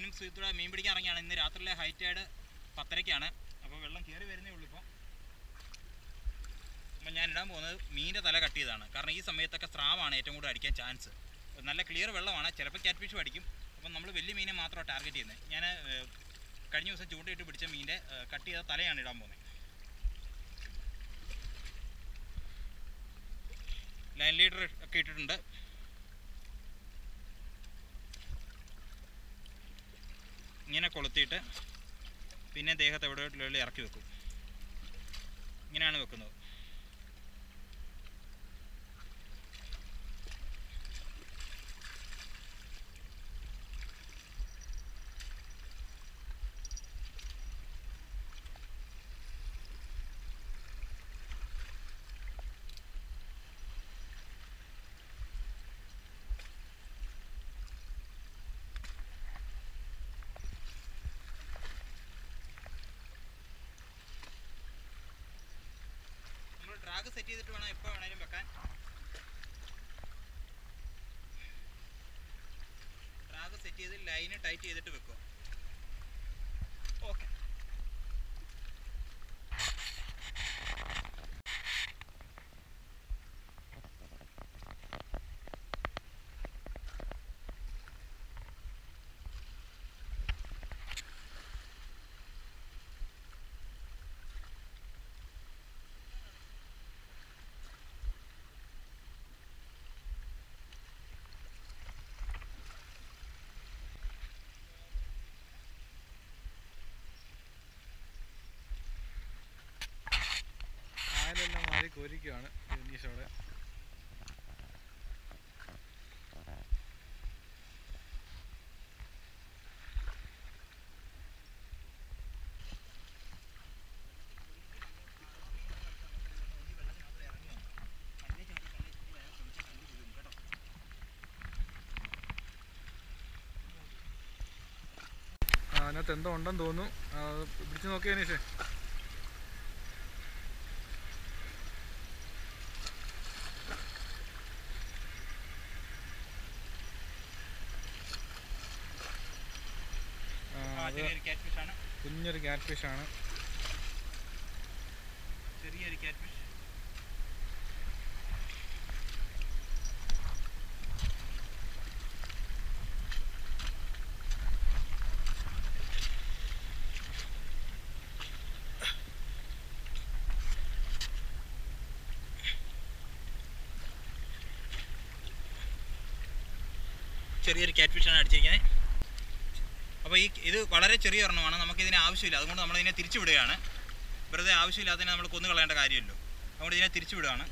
ഞാനും സുഹൃത്തുടെ മീൻ പിടിക്കാൻ ഇറങ്ങിയാണ്. ഇന്ന് രാത്രിയിലെ ഹൈറ്റ് ടൈഡ് പത്തരയ്ക്കാണ് അപ്പോൾ വെള്ളം കയറി വരുന്നേ ഉള്ളൂ ഇപ്പോൾ അപ്പം ഞാൻ ഇടാൻ പോകുന്നത് മീനിന്റെ തല കട്ട് ചെയ്തതാണ്. കാരണം ഈ സമയത്തൊക്കെ സ്രാവാണ് ഏറ്റവും കൂടുതൽ അടിക്കാൻ ചാൻസ് നല്ല ക്ലിയർ വെള്ളമാണ്. ചിലപ്പോൾ ക്യാറ്റ് ഫിഷ് അടിക്കും. അപ്പം നമ്മൾ വലിയ മീനെ മാത്രമാണ് ടാർഗറ്റ് ചെയ്യുന്നത് ഞാൻ കഴിഞ്ഞ ദിവസം ചൂണ്ടയിട്ട് പിടിച്ച മീനിന്റെ കട്ട് ചെയ്ത തലയാണ് ഇടാൻ പോകുന്നത് ലൈൻ ലീഡർ ഒക്കെ ഇട്ടിട്ടുണ്ട്. ഇങ്ങനെ കൊളുത്തിയിട്ട് പിന്നെ ദേഹത്ത് എവിടെ ഇറക്കി വെക്കും. ഇങ്ങനെയാണ് വെക്കുന്നത്. ഡ്രാഗ് സെറ്റ് ചെയ്തിട്ട് വേണം? എപ്പോൾ വേണേലും വെക്കാൻ. ടാഗ് സെറ്റ് ചെയ്ത് ലൈന് ടൈറ്റ് ചെയ്തിട്ട് വെക്കുക മാറി കോരിക്കുകയാണ് അവിടെ അതിനകത്ത് എന്തോ ഉണ്ടെന്ന് തോന്നുന്നു. പിടിച്ചു നോക്കിയ ജനീഷേ ആ, ആ അത് ചെറിയൊരു ക്യാറ്റ് ഫിഷ് ആണ് കുഞ്ഞൊരു ക്യാറ്റ് ഫിഷ് ആണ് ചെറിയൊരു ക്യാറ്റ് ഫിഷ് ചെറിയൊരു ക്യാറ്റ് ഫിഷാണ് അടിച്ചിരിക്കുന്നത് അപ്പോൾ ഈ ഇത് വളരെ ചെറിയ ഒരെണ്ണമാണ്. നമുക്കിതിന് ആവശ്യമില്ല. അതുകൊണ്ട് നമ്മളിതിനെ തിരിച്ചുവിടുകയാണ്. വെറുതെ ആവശ്യമില്ലാത്തതിനെ നമ്മൾ കൊന്നു കളയേണ്ട കാര്യമല്ലോ അതുകൊണ്ട് ഇതിനെ തിരിച്ചു വിടുകയാണ്